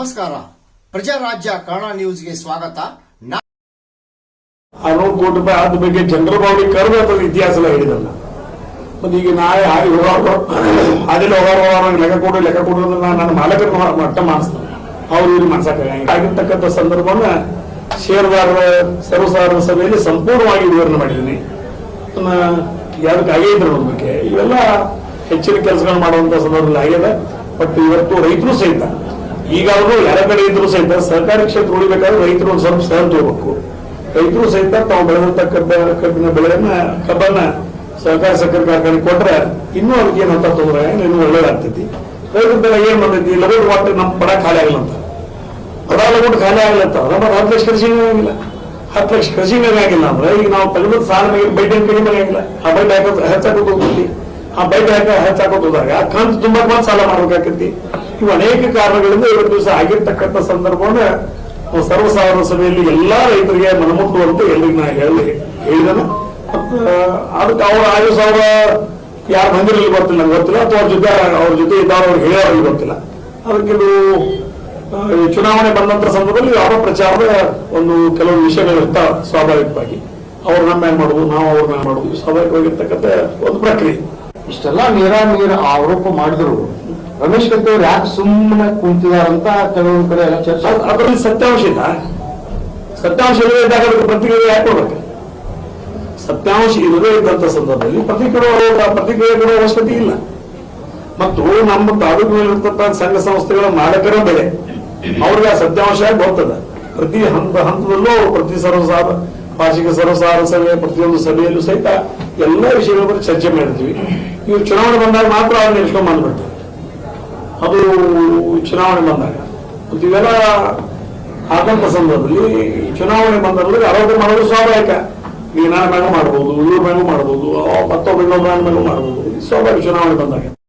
ನಮಸ್ಕಾರ. ಪ್ರಜಾರಾಜ್ಯ ಕನ್ನಡ ನ್ಯೂಸ್ಗೆ ಸ್ವಾಗತ. ಅರವತ್ತು ಕೋಟಿ ಆದ ಬಗ್ಗೆ ಜನರ ಭಾವನೆ ಅಂತ ಇತಿಹಾಸ ಹೇಳಿದಲ್ಲ. ಮತ್ತೆ ಈಗ ನಾಳೆ ಹಾಗೆ ಹೋಗೋರು ಅದೇ ಹೋಗೋರು ಲೆಕ್ಕ ಕೊಡು ಲೆಕ್ಕ ಕೊಡು ಅಂದ್ರೆ ನಾನು ನನ್ನ ಮಾಲಕರ ಮಟ್ಟ ಮಾಡಿಸ್ತಾನೆ ಅವ್ರು ಇಲ್ಲಿ ಮಾಡ್ಸಕ್ಕಾಗಂಗಿಲ್ಲ ಆಗಿರ್ತಕ್ಕಂಥ ಸಂದರ್ಭವನ್ನ ಷೇರುದಾರರ ಸರ್ವಸಾಧಾರಣ ಸಭೆಯಲ್ಲಿ ಸಂಪೂರ್ಣವಾಗಿ ವಿವರಣೆ ಮಾಡಿದ್ದೀನಿ. ಯಾವುದಕ್ಕಾಗೇ ಇದ್ರ ಬಗ್ಗೆ ಇವೆಲ್ಲ ಹೆಚ್ಚಿನ ಕೆಲಸಗಳು ಮಾಡುವಂತ ಸಂದರ್ಭದಲ್ಲಿ ಆಗ್ಯದ ಬಟ್ ಇವತ್ತು ರೈತರು ಸಹಿತ ಈಗಾಗಲೂ ಯಾರ ಕಡೆ ಇದ್ರು ಸಹಿತ ಸರ್ಕಾರಿ ಕ್ಷೇತ್ರ ಉಳಿಬೇಕಾದ್ರೆ ರೈತರು ಒಂದು ಸ್ವಲ್ಪ ಸಹನ್ ತಗೋಬೇಕು ರೈತರು ಸಹಿತ ತಾವು ಬೆಳೆದಿರ್ತಕ್ಕಂಥ ಕಬ್ಬ ಕಬ್ಬಿನ ಬೆಳೆಯನ್ನ, ಕಬ್ಬನ್ನ ಸಹಕಾರ ಸಕ್ಕರೆ ಕಾರ್ಖಾನೆ ಕೊಟ್ರೆ ಇನ್ನೂ ಅದಕ್ಕೆ ಏನಂತ ತೊಂದರೆ ಇನ್ನೂ ಒಳ್ಳೇದಾಗ್ತೈತಿ. ರೈತರ ಬೆಳೆ ಏನ್ ಬಂದೈತಿ? ಲಗೋಟ್ ವಾಟರ್ ನಮ್ಮ ಬಡ ಖಾಲಿ ಆಗಲ್ಲ ಅಂತ. ಬಡ ಲಗೋಟ್ ಖಾಲಿ ಅಂತ. ಅದ ಹತ್ತು ಲಕ್ಷ ಕೃಷಿ ಆಗಿಲ್ಲ. ಹತ್ತು ಲಕ್ಷ ಕೃಷಿ ಆಗಿಲ್ಲ ಅಂದ್ರೆ ಈಗ ನಾವು ತೆಗೆದ ಸಾಲ ಮೇಲೆ ಬಡ್ಡಿ ಕಡಿಮೆ ಆಗಿಲ್ಲ. ಆ ಬೈಟ್ ಹಾಕೋದು ಹೆಚ್ಚಾಕೋದು ಆ ಬೈಟ್ ಹಾಕ ಹೆಚ್ಚಾಕೋದು ಹೋದಾಗ ಆ ಕಂತು ತುಂಬಾ ಸಾಲ ಮಾಡ್ಬೇಕಾಕೈತಿ ಇವು ಅನೇಕ ಕಾರಣಗಳಿಂದ ಇವತ್ತು ದಿವಸ ಆಗಿರ್ತಕ್ಕಂಥ ಸಂದರ್ಭವನ್ನ ಸರ್ವಸಾಧಾರಣ ಸಭೆಯಲ್ಲಿ ಎಲ್ಲಾ ರೈತರಿಗೆ ಮನಮುಟ್ಟುವಂತೆ ಎಲ್ರಿಗೂ ನಾನು ಹೇಳಿ ಹೇಳಿದನು. ಅದಕ್ಕೆ ಅವ್ರ ಐದು ಸಾವಿರ ಯಾರು ಬಂದಿರಲಿ ಗೊತ್ತಿಲ್ಲ ನಂಗೆ ಗೊತ್ತಿಲ್ಲ. ಅಥವಾ ಅವ್ರ ಜೊತೆ ಅವ್ರ ಜೊತೆ ಇದ್ದಾರೆ ಅವ್ರಿಗೆ ಹೇಳೋರಿಗೆ ಗೊತ್ತಿಲ್ಲ. ಅದಕ್ಕೆ ಚುನಾವಣೆ ಬಂದಂತ ಸಂದರ್ಭದಲ್ಲಿ ಯಾವ ಪ್ರಚಾರದ ಒಂದು ಕೆಲವು ವಿಷಯಗಳು ಇರ್ತಾವ ಸ್ವಾಭಾವಿಕವಾಗಿ. ಅವ್ರ ನಮ್ಮ ಏನ್ ಮಾಡುದು, ನಾವು ಅವ್ರ ಮ್ಯಾಲ್ ಮಾಡುದು, ಸ್ವಾಭಾವಿಕವಾಗಿರ್ತಕ್ಕಂಥ ಒಂದು ಪ್ರಕ್ರಿಯೆ. ಇಷ್ಟೆಲ್ಲ ನೇರ ನೇರ ಆರೋಪ ಮಾಡಿದ್ರು. ರಮೇಶ್ ಕತ್ತಿ ಅವ್ರು ಯಾಕೆ ಸುಮ್ಮನೆ ಕುಂತಿದಾರಂತ ಕೆಲವೊಂದು ಕಡೆ ಎಲ್ಲ ಚರ್ಚೆ ಅದ್- ಅದರಲ್ಲಿ ಸತ್ಯಾಂಶ ಇಲ್ಲ. ಸತ್ಯಾಂಶ ಇಲ್ಲದೆ ಇದ್ದಾಗ ಪ್ರತಿಕ್ರಿಯೆ ಯಾಕೆ ಕೊಡ್ಬೇಕು? ಸತ್ಯಾಂಶ ಇಲ್ಲದೇ ಇದ್ದಂತ ಸಂದರ್ಭದಲ್ಲಿ ಪ್ರತಿಕ್ರಿಯೆ ಪ್ರತಿಕ್ರಿಯೆ ಕೊಡುವ ಅವಶ್ಯಕತೆ ಇಲ್ಲ. ಮತ್ತು ನಮ್ಮ ತಾಲೂಕಿನಲ್ಲಿರ್ತಕ್ಕಂಥ ಸಂಘ ಸಂಸ್ಥೆಗಳ ಮಾಲಕರ ಬೆಲೆ. ಅವ್ರಿಗೆ ಆ ಸತ್ಯಾಂಶ ಬರ್ತದೆ? ಪ್ರತಿ ಹಂತ ಹಂತದಲ್ಲೂ ಅವರು ಪ್ರತಿ ಸರ್ವಸಾರ ವಾರ್ಷಿಕ ಸರ್ವಸಾರ ಸಭೆ ಪ್ರತಿಯೊಂದು ಸಭೆಯಲ್ಲೂ ಸಹಿತ ಎಲ್ಲ ವಿಷಯಗಳ ಬಗ್ಗೆ ಚರ್ಚೆ ಮಾಡಿರ್ತೀವಿ ಇವ್ರು ಚುನಾವಣೆ ಬಂದಾಗ ಮಾತ್ರ ಅವ್ರನ್ನ ಎಷ್ಟೋ ಬಂದ್ಬಿಡ್ತಾರೆ. ಅದು ಚುನಾವಣೆ ಬಂದಾಗ. ಮತ್ತು ಇವೆಲ್ಲ ಆದಂತ ಸಂದರ್ಭದಲ್ಲಿ ಚುನಾವಣೆ ಬಂದಲ್ಲಿ ಆರೋಗ್ಯ ಮಾಡೋದು ಸ್ವಾಭಾವಿಕ. ಈಗ ನಾನು ಮೇಲೂ ಮಾಡ್ಬೋದು, ಇವ್ರ ಮೇಲೂ ಮಾಡ್ಬೋದು ಮತ್ತೊಬ್ಬ ಇನ್ನೊಬ್ಬ ಮೇಲೂ ಮಾಡ್ಬೋದು ಸ್ವಾಭಾವಿಕ ಚುನಾವಣೆ ಬಂದಾಗ.